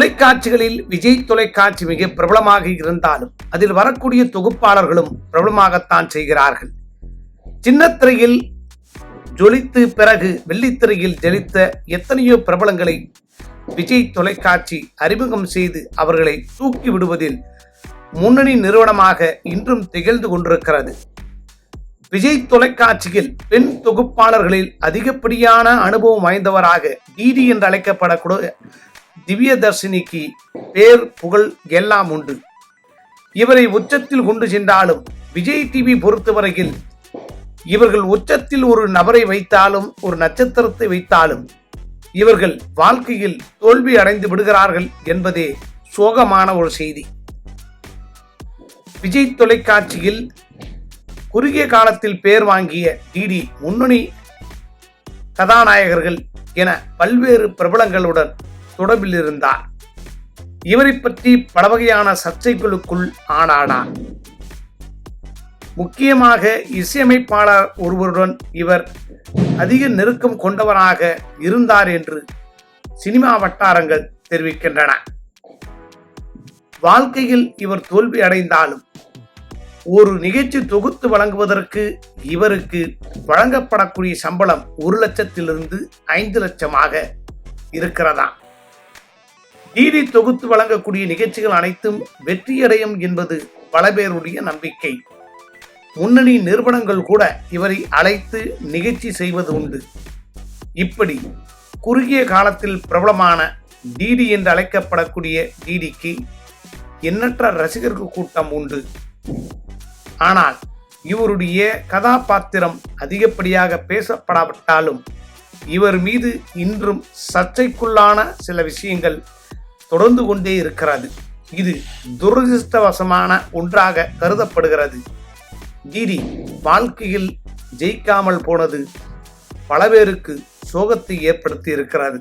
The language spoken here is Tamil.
தொலைக்காட்சிகளில் விஜய் தொலைக்காட்சி மிக பிரபலமாக இருந்தாலும் அதில் வரக்கூடிய தொகுப்பாளர்களும் பிரபலமாகத்தான் செய்கிறார்கள். சின்னத்திரையில் ஜொலித்து பிறகு வெள்ளித்திரையில் ஜலித்த எத்தனையோ பிரபலங்களை விஜய் தொலைக்காட்சி அறிமுகம் செய்து அவர்களை தூக்கி விடுவதில் முன்னணி நிறுவனமாக இன்றும் திகழ்ந்து கொண்டிருக்கிறது. விஜய் தொலைக்காட்சியில் பெண் தொகுப்பாளர்களில் அதிகப்படியான அனுபவம் வாய்ந்தவராக டிடி என்று அழைக்கப்படக்கூடிய திவ்யதர்ஷினிக்கு பேர் புகழ் எல்லாம் உண்டு. இவரை உச்சத்தில் கொண்டு சென்றாலும் விஜய் டிவி பொறுத்தவரையில் இவர்கள் உச்சத்தில் ஒரு நபரை வைத்தாலும் ஒரு நட்சத்திரத்தை வைத்தாலும் இவர்கள் வாழ்க்கையில் தோல்வி அடைந்து விடுகிறார்கள் என்பதே சோகமான ஒரு செய்தி. விஜய் தொலைக்காட்சியில் குறுகிய காலத்தில் பேர் வாங்கிய டிடி முன்னணி கதாநாயகர்கள் என பல்வேறு பிரபலங்களுடன் தொடர்பில் இருந்தார் இவரை பற்றி பல வகையான சர்ச்சைகளுக்குள் ஆனானார் முக்கியமாக இசையமைப்பாளர் ஒருவருடன் இவர் அதிக நெருக்கம் கொண்டவராக இருந்தார் என்று சினிமா வட்டாரங்கள் தெரிவிக்கின்றன. வாழ்க்கையில் இவர் தோல்வி அடைந்தாலும் ஒரு நிகழ்ச்சி தொகுத்து வழங்குவதற்கு இவருக்கு வழங்கப்படக்கூடிய சம்பளம் ஒரு லட்சத்திலிருந்து ஐந்து லட்சமாக இருக்கிறதா டிடி தொகுத்து வழங்கக்கூடிய நிகழ்ச்சிகள் அனைத்தும் வெற்றியடையும் என்பது பல பேருடைய நம்பிக்கை. முன்னணி நிறுவனங்கள் கூட இவரை அழைத்து நிகழ்ச்சி செய்வது உண்டு. இப்படி குறுகிய காலத்தில் பிரபலமான டிடி என்று அழைக்கப்படக்கூடிய டிடிக்கு எண்ணற்ற ரசிகர்கள் கூட்டம் உண்டு. ஆனால் இவருடைய கதாபாத்திரம் அதிகப்படியாக பேசப்படாவிட்டாலும் இவர் மீது இன்றும் சர்ச்சைக்குள்ளான சில விஷயங்கள் தொடர்ந்து கொண்டே இருக்கிறது. இது துரதிருஷ்டவசமான ஒன்றாக கருதப்படுகிறது. கீரி வாழ்க்கையில் ஜெயிக்காமல் போனது பல பேருக்கு சோகத்தை ஏற்படுத்தி இருக்கிறது.